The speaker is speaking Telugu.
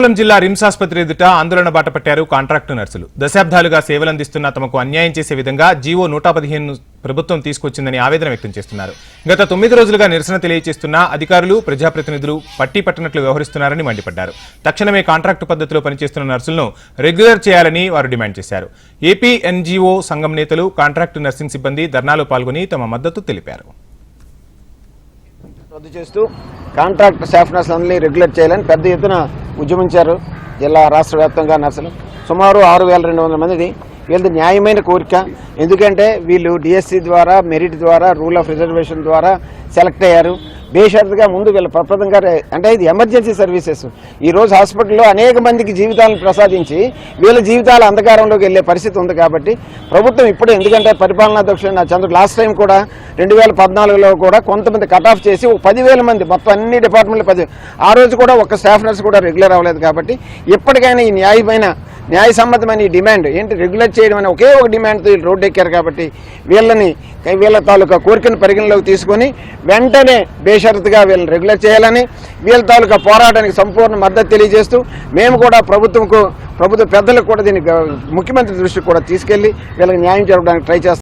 శ్రీకాకుళం జిల్లా రిమ్స్ ఆసుపత్రి ఎదుట ఆందోళన బాట పట్టారు కాంట్రాక్టు నర్సులు. దశాబ్దాలుగా సేవలందిస్తున్న తమకు అన్యాయం చేసే విధంగా జీవో నూట పదిహేను ప్రభుత్వం తీసుకొచ్చిందని ఆవేదన వ్యక్తం చేస్తున్నారు. గత తొమ్మిది రోజులుగా నిరసన తెలియజేస్తున్న అధికారులు ప్రజాప్రతినిధులు పట్టి పట్టనట్లు వ్యవహరిస్తున్నారని మండిపడ్డారు. తక్షణమే కాంట్రాక్టు పద్ధతిలో పనిచేస్తున్న నర్సులను రెగ్యులర్ చేయాలని వారు డిమాండ్ చేశారు. ఏపీ ఎన్జీఓ సంఘం నేతలు కాంట్రాక్టు నర్సింగ్ సిబ్బంది ధర్నాలో పాల్గొని తమ మద్దతు తెలిపారు. రద్దు చేస్తూ కాంట్రాక్ట్ స్టాఫ్ నర్సులందరినీ రెగ్యులర్ చేయాలని పెద్ద ఎత్తున ఉద్యమించారు. జిల్లా రాష్ట్ర వ్యాప్తంగా నర్సులు. సుమారు ఆరు వేల రెండు వందల మందిది. వీళ్ళది న్యాయమైన కోరిక. ఎందుకంటే వీళ్ళు డిఎస్సి ద్వారా మెరిట్ ద్వారా రూల్ ఆఫ్ రిజర్వేషన్ ద్వారా సెలెక్ట్ అయ్యారు. బేషరతుగా ముందు వీళ్ళ ప్రప్రదంగా అంటే ఇది ఎమర్జెన్సీ సర్వీసెస్. ఈరోజు హాస్పిటల్లో అనేక మందికి జీవితాలను ప్రసాదించి వీళ్ళ జీవితాల అంధకారంలోకి వెళ్ళే పరిస్థితి ఉంది కాబట్టి ప్రభుత్వం ఇప్పుడు ఎందుకంటే పరిపాలనా దక్షుడు చంద్రుడు లాస్ట్ టైం కూడా రెండు వేల పద్నాలుగులో కూడా కొంతమంది కట్ ఆఫ్ చేసి ఒక పదివేల మంది మొత్తం అన్ని డిపార్ట్మెంట్లు పది ఆ రోజు కూడా ఒక స్టాఫ్ నర్స్ కూడా రెగ్యులర్ అవ్వలేదు కాబట్టి ఇప్పటికైనా ఈ న్యాయమైన న్యాయసమ్మతమైన ఈ డిమాండ్ ఏంటి? రెగ్యులేట్ చేయడం అనే ఒకే ఒక డిమాండ్తో వీళ్ళు రోడ్డు ఎక్కారు కాబట్టి వీళ్ళని వీళ్ళ తాలూకా కోరికను పరిగణలోకి తీసుకొని వెంటనే బేషరతుగా వీళ్ళని రెగ్యులేట్ చేయాలని వీళ్ళ తాలూకా పోరాటానికి సంపూర్ణ మద్దతు తెలియజేస్తూ మేము కూడా ప్రభుత్వంకు ప్రభుత్వ పెద్దలకు కూడా దీన్ని ముఖ్యమంత్రి దృష్టికి కూడా తీసుకెళ్ళి వీళ్ళకి న్యాయం జరగడానికి ట్రై చేస్తాం.